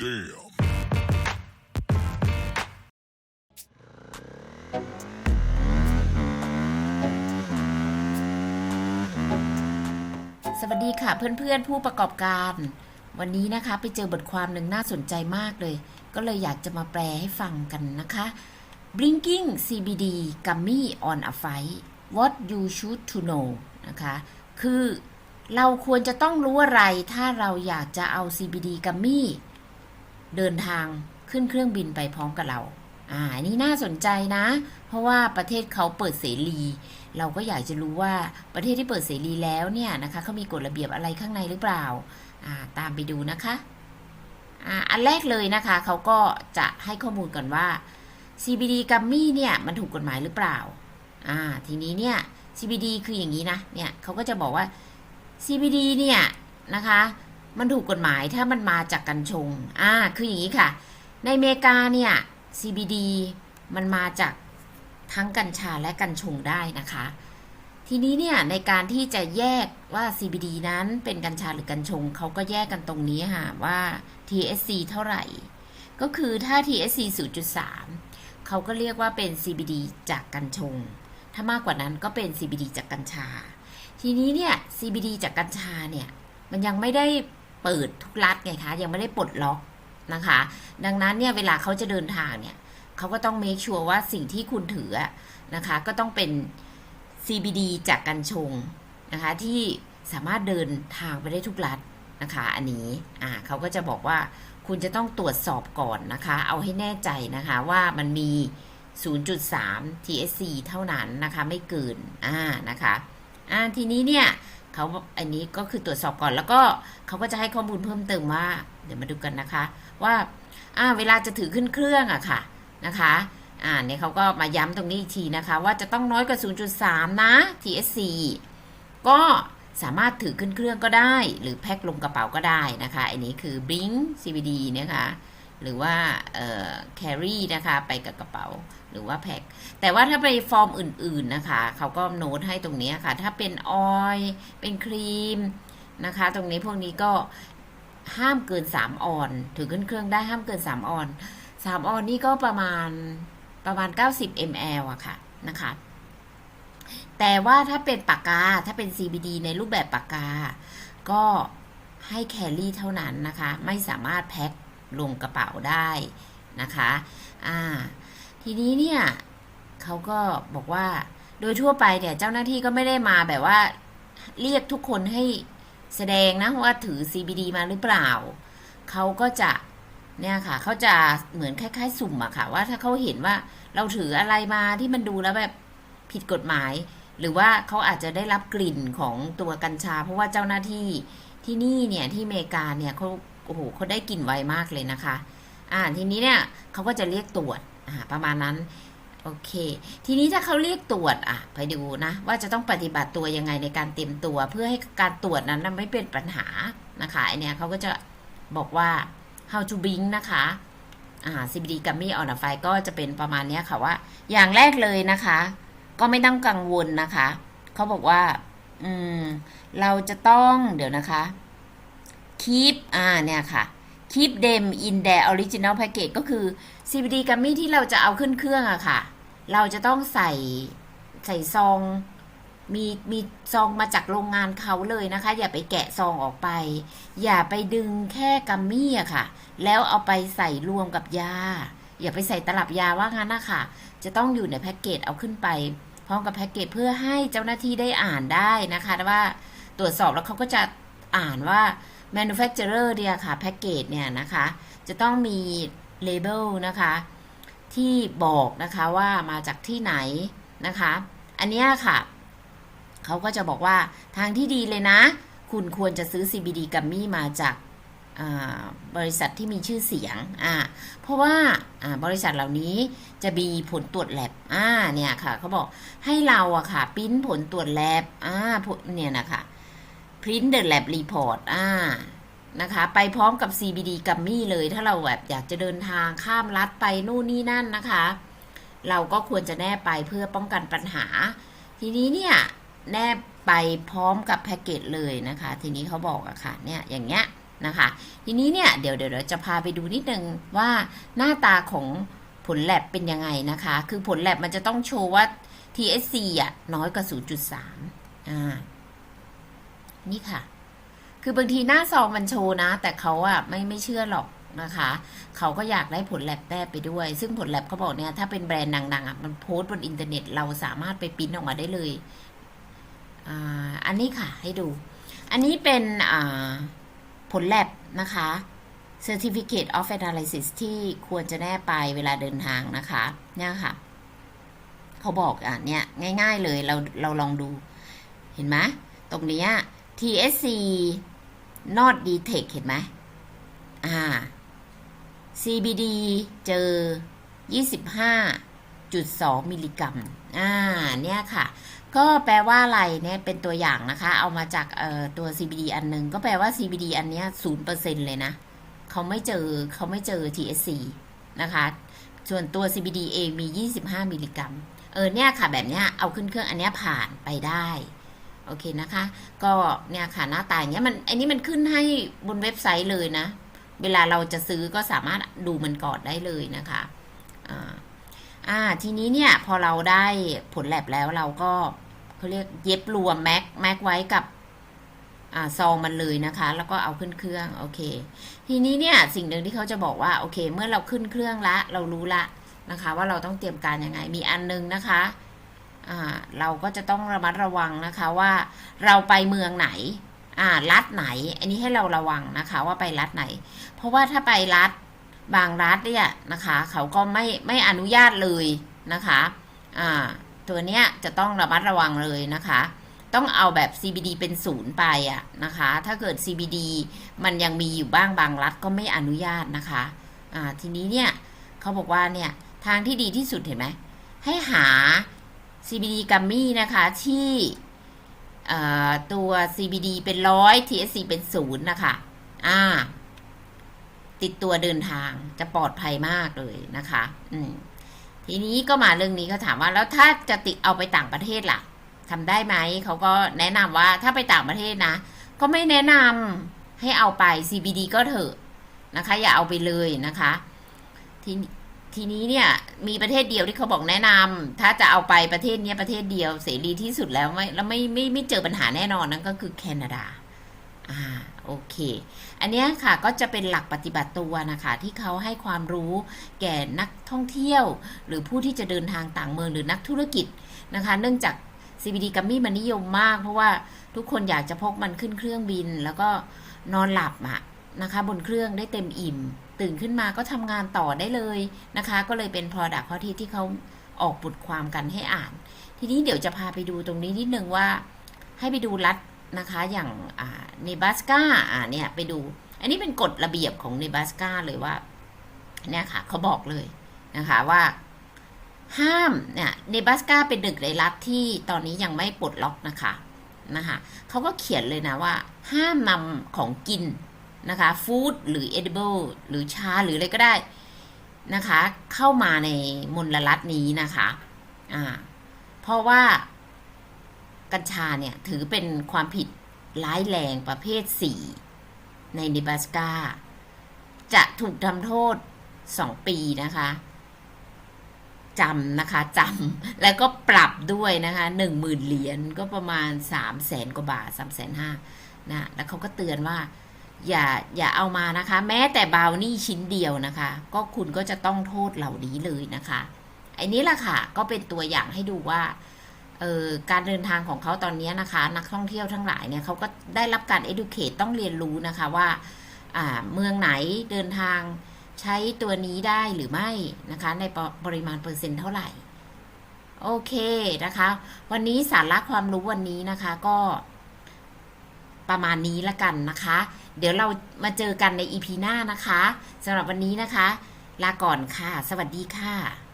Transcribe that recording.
Damn. สวัสดีค่ะเพื่อนๆผู้ประกอบการ วันนี้นะคะไปเจอบทความหนึ่งน่าสนใจมากเลย ก็เลยอยากจะมาแปลให้ฟังกันนะคะ Blinking CBD Gummy on a Fight What you should to know นะคะ คือเราควรจะต้องรู้อะไรถ้าเราอยากจะเอา CBD Gummy เดินทางขึ้นเครื่องบินไปพร้อมกับเรา อ่านนี่น่าสนใจนะ เพราะว่าประเทศเขาเปิดเสรี เราก็อยากจะรู้ว่าประเทศที่เปิดเสรีแล้วเนี่ยนะคะเขามีกฎระเบียบอะไรข้างในหรือเปล่า อ่า ตามไปดูนะคะอ่าอันแรกเลยนะคะเขาก็จะให้ข้อมูลก่อนว่า CBD กัมมี่เนี่ยมันถูกกฎหมายหรือเปล่า อ่า ทีนี้เนี่ย CBD คืออย่างนี้นะ เนี่ยเขาก็จะบอกว่า CBD เนี่ยนะคะ มันถูกกฎหมายถ้ามันมาจากกัญชง อ่า คืออย่างนี้ค่ะ ในอเมริกาเนี่ย CBD มันมาจากทั้งกัญชาและกัญชงได้นะคะ ทีนี้เนี่ยในการที่จะแยกว่า CBD นั้นเป็นกัญชาหรือกัญชง เขาก็แยกกันตรงนี้ค่ะว่า THC เท่าไหร่ ก็คือถ้า THC 0.3 เขาก็เรียกว่าเป็น CBD จากกัญชง ถ้ามากกว่านั้นก็เป็น CBD จากกัญชา ทีนี้เนี่ย CBD จากกัญชาเนี่ย มันยังไม่ได้ เปิดทุกรัฐไงคะยังไม่ได้ปลดล็อกนะคะ ดังนั้นเนี่ยเวลาเขาจะเดินทางเนี่ยเขาก็ต้อง make sure ว่าสิ่งที่คุณถือนะคะ ก็ต้องเป็น CBD จากกัญชงนะคะ ที่สามารถเดินทางไปได้ทุกรัฐนะคะ อันนี้อ่าเขาก็จะบอกว่าคุณจะต้องตรวจสอบก่อนนะคะ เอาให้แน่ใจนะคะว่ามันมี 0.3 THC เท่านั้นนะคะ ไม่เกินอ่านะคะอ่าทีนี้เนี่ย เขาอันนี้ก็คือตรวจสอบก่อน แล้วก็เขาก็จะให้ข้อมูลเพิ่มเติมว่า เดี๋ยวมาดูกันนะคะ ว่าอ่าเวลาจะถือขึ้นเครื่องอะค่ะนะคะอ่าเนี่ยเขาก็มาย้ำตรงนี้อีกทีนะคะ ว่าจะต้องน้อยกว่า 0.3 นะ TSC ก็สามารถถือขึ้นเครื่องก็ได้ หรือแพ็คลงกระเป๋าก็ได้นะคะ อันนี้คือ Blink CBD นะคะ หรือว่าเอ่อ carry นะคะ ไปกับกระเป๋า หรือว่าแพ็คแต่ว่าถ้าไปฟอร์มอื่น ๆนะคะ เขาก็โน้ตให้ตรงนี้ค่ะ ถ้าเป็นออยล์เป็นครีมนะคะ ตรงนี้พวกนี้ก็ห้ามเกิน 3 ออน ถือขึ้นเครื่องได้ห้ามเกิน 3 ออน 3 ออนนี่ก็ประมาณประมาณ 90 ml อะค่ะนะคะ แต่ว่าถ้าเป็นปากกา ถ้าเป็น CBD ในรูปแบบปากกา ก็ให้แคลรี่เท่านั้นนะคะ ไม่สามารถแพ็คลงกระเป๋าได้นะคะ อ่า ทีนี้เนี่ยเขาก็บอกว่า โดยทั่วไปเนี่ยเจ้าหน้าที่ก็ไม่ได้มาแบบว่า เรียกทุกคนให้แสดงนะว่าถือ CBD มาหรือเปล่า เขาก็จะเนี่ยค่ะ เขาจะเหมือนคล้ายๆ สุ่มอะค่ะ ว่าถ้าเขาเห็นว่าเราถืออะไรมาที่มันดูแล้วแบบผิดกฎหมาย หรือว่าเขาอาจจะได้รับกลิ่นของตัวกัญชา เพราะว่าเจ้าหน้าที่ที่นี่เนี่ยที่อเมริกาเนี่ยเขาโอ้โหเขาได้กลิ่นไวมากเลยนะคะ อ่าทีนี้เนี่ยเขาก็จะเรียกตรวจ ประมาณนั้น โอเค ทีนี้ถ้าเขาเรียกตรวจอะ ไปดูนะ ว่าจะต้องปฏิบัติตัวยังไงในการเตรียมตัว เพื่อให้การตรวจนั้นไม่เป็นปัญหานะคะไอเนี่ยเขาก็จะบอกว่า how to blink นะคะอ่า CBD gummy on a f i ก็จะเป็นประมาณเนี้ยค่ะว่า อย่างแรกเลยนะคะ ก็ไม่ต้องกังวลนะคะ เขาบอกว่า อืม เราจะต้องเดี๋ยวนะคะ keep อ่าเนี่ยค่ะ keep them in their original package ก็คือ CBD gummy ที่เราจะเอาขึ้นเครื่องอะค่ะ เราจะต้องใส่ใส่ซองมีมีซองมาจากโรงงานเขาเลยนะคะ อย่าไปแกะซองออกไป อย่าไปดึงแค่กัมมี่อะค่ะ แล้วเอาไปใส่รวมกับยา อย่าไปใส่ตลับยาว่างั้นนะคะจะต้องอยู่ในแพ็กเกจเอาขึ้นไปพร้อมกับแพ็กเกจเพื่อให้เจ้าหน้าที่ได้อ่านได้นะคะว่าตรวจสอบแล้วเขาก็จะอ่านว่า manufacturer เนี่ยค่ะแพ็กเกจเนี่ยนะคะ จะต้องมี เลเบลนะคะ ที่บอกนะคะว่ามาจากที่ไหนนะคะ อันเนี้ยค่ะ เขาก็จะบอกว่าทางที่ดีเลยนะ คุณควรจะซื้อ CBD กัมมี่มาจากาบริษัทที่มีชื่อเสียง อ่า เพราะว่าาบริษัทเหล่านี้จะมีผลตรวจแลบอ่า เนี่ยค่ะ เขาบอกให้เราอะค่ะปริ้นผลตรวจแลบอ่าเนี่ยนะคะพริ้นเดอะแลบรีพอร์ตอ่า นะคะ ไปพร้อมกับ CBD กัมมี่เลย ถ้าเราแบบอยากจะเดินทางข้ามรัฐไปนู่นนี่นั่นนะคะ เราก็ควรจะแนบไปเพื่อป้องกันปัญหา ทีนี้เนี่ยแนบไปพร้อมกับแพ็กเกจเลยนะคะ ทีนี้เขาบอกอะค่ะเนี่ยอย่างเงี้ยนะคะ ทีนี้เนี่ยเดี๋ยวเดี๋ยวจะพาไปดูนิดนึงว่าหน้าตาของผลแลบเป็นยังไงนะคะ คือผลแลบมันจะต้องโชว์ว่า TSC อะน้อยกว่า 0.3 อ่า นี่ค่ะ คือบางทีหน้าซองมันโชว์นะ แต่เขาอะไม่ไม่เชื่อหรอกนะคะ เขาก็อยากได้ผลแลบแต้ไปด้วย ซึ่งผลแลบเขาบอกเนี่ยถ้าเป็นแบรนด์ดังๆอะมันโพสต์บนอินเทอร์เน็ตเราสามารถไปปริ้นออกมาได้เลยออันนี้ค่ะให้ดู อันนี้เป็นผลแลบนะคะ Certificate of Analysis ที่ควรจะแน่ไปเวลาเดินทางนะคะ เนี่ยค่ะ เขาบอกอะเนี่ยง่าย ๆเลยเราเราลองดู เห็นไหมตรงเนี้ย TSC not detect เห็นไหมอ่า CBD เจอ 25.2 มิลลิกรัม อ่า เนี่ยค่ะ ก็แปลว่าอะไรเนี่ยเป็นตัวอย่างนะคะ เอามาจากเอ่อตัว CBD อันหนึง ก็แปลว่า CBD อันเนี้ย0%เลยนะ เขาไม่เจอเขาไม่เจอ TSC นะคะ ส่วนตัว CBD เองมี 25 มิลลิกรัม เออ เนี่ยค่ะ แบบเนี้ย เอาขึ้นเครื่องอันเนี้ยผ่านไปได้ โอเคนะคะ ก็เนี่ยค่ะหน้าตาอย่างเงี้ยมันอันนี้มันขึ้นให้บนเว็บไซต์เลยนะ เวลาเราจะซื้อก็สามารถดูมันก่อนได้เลยนะคะอ่าอ่าทีนี้เนี่ยพอเราได้ผลแลบแล้วเราก็เขาเรียกเย็บรวมแม็กแม็กไว้กับอ่าซองมันเลยนะคะ แล้วก็เอาขึ้นเครื่องโอเค ทีนี้เนี่ยสิ่งหนึ่งที่เขาจะบอกว่าโอเค เมื่อเราขึ้นเครื่องละเรารู้ละนะคะ ว่าเราต้องเตรียมการยังไงมีอันนึงนะคะ เราก็จะต้องระมัดระวังนะคะว่าเราไปเมืองไหนรัฐไหน อันนี้ให้เราระวังนะคะว่าไปรัฐไหน เพราะว่าถ้าไปรัฐบางรัฐเนี่ยนะคะเขาก็ไม่ไม่อนุญาตเลยนะคะตัวเนี้ยจะต้องระมัดระวังเลยนะคะ ต้องเอาแบบ CBD เป็นศูนย์ไปอะนะคะ ถ้าเกิด CBD มันยังมีอยู่บ้างบางรัฐก็ไม่อนุญาตนะคะทีนี้เนี่ยเขาบอกว่าเนี่ยทางที่ดีที่สุดเห็นไหมให้หา CBD กัมมี่นะคะที่ตัว CBD เป็นร้อย THC เป็นศูนย์นะคะอ่า ติดตัวเดินทางจะปลอดภัยมากเลยนะคะ อืมทีนี้ก็มาเรื่องนี้เขาถามว่าแล้วถ้าจะติดเอาไปต่างประเทศล่ะทำได้ไหมเขาก็แนะนำว่าถ้าไปต่างประเทศนะ ก็ไม่แนะนำให้เอาไป CBD ก็เถอะนะคะ อย่าเอาไปเลยนะคะ ที ทีนี้เนี่ยมีประเทศเดียวที่เขาบอกแนะนำถ้าจะเอาไปประเทศนี้ประเทศเดียวเสรีที่สุดแล้วไม่แล้วไม่ไม่ไม่เจอปัญหาแน่นอนนั่นก็คือแคนาดาอ่าโอเค อันนี้ค่ะก็จะเป็นหลักปฏิบัติตัวนะคะที่เขาให้ความรู้แก่นักท่องเที่ยว หรือผู้ที่จะเดินทางต่างเมืองหรือนักธุรกิจนะคะ เนื่องจาก CBD กัมมี่มันนิยมมาก เพราะว่าทุกคนอยากจะพกมันขึ้นเครื่องบินแล้วก็นอนหลับอะ นะคะ บนเครื่องได้เต็มอิ่ม ตื่นขึ้นมาก็ทำงานต่อได้เลยนะคะ ก็เลยเป็น Product ข้อที่ที่เขาออกบทความกันให้อ่าน ทีนี้เดี๋ยวจะพาไปดูตรงนี้นิดนึงว่าให้ไปดูรัฐนะคะอย่างเนบราสกาอ่าเนี่ยไปดู อันนี้เป็นกฎระเบียบของเนบราสกาเลยว่าเนี่ยค่ะเขาบอกเลยนะคะว่าห้ามเนี่ยเนบราสกาเป็นหนึ่งในรัฐที่ตอนนี้ยังไม่ปลดล็อกนะคะนะคะเขาก็เขียนเลยนะว่า ห้ามนำของกิน นะคะฟู้ดหรือ edible หรือชาหรืออะไรก็ได้นะคะ เข้ามาในมลรัฐนี้นะคะอ่าเพราะว่ากัญชาเนี่ย ถือเป็นความผิดร้ายแรงประเภท 4 ในเนบาสกาจะถูกทำโทษ 2 ปีนะคะจำนะคะจำแล้วก็ปรับด้วยนะคะหนึ่งหมื่นเหรียญก็ประมาณสามแสนกว่าบาทสามแสนห้านะแล้วเขาก็เตือนว่า อย่าอย่าเอามานะคะ แม้แต่บาวนี่ชิ้นเดียวนะคะ ก็คุณก็จะต้องโทษเหล่านี้เลยนะคะไอ้นี้แหละค่ะก็เป็นตัวอย่างให้ดูว่าเออการเดินทางของเขาตอนนี้นะคะ นักท่องเที่ยวทั้งหลายเนี่ยเขาก็ได้รับการ educate ต้องเรียนรู้นะคะว่าอ่าเมืองไหนเดินทางใช้ตัวนี้ได้หรือไม่นะคะ ในปปริมาณเปอร์เซ็นต์เท่าไหร่ โอเคนะคะ วันนี้สาระความรู้วันนี้นะคะก็ประมาณนี้ละกันนะคะ เดี๋ยวเรามาเจอกันในอีพีหน้านะคะสำหรับวันนี้นะคะ ลาก่อนค่ะ สวัสดีค่ะ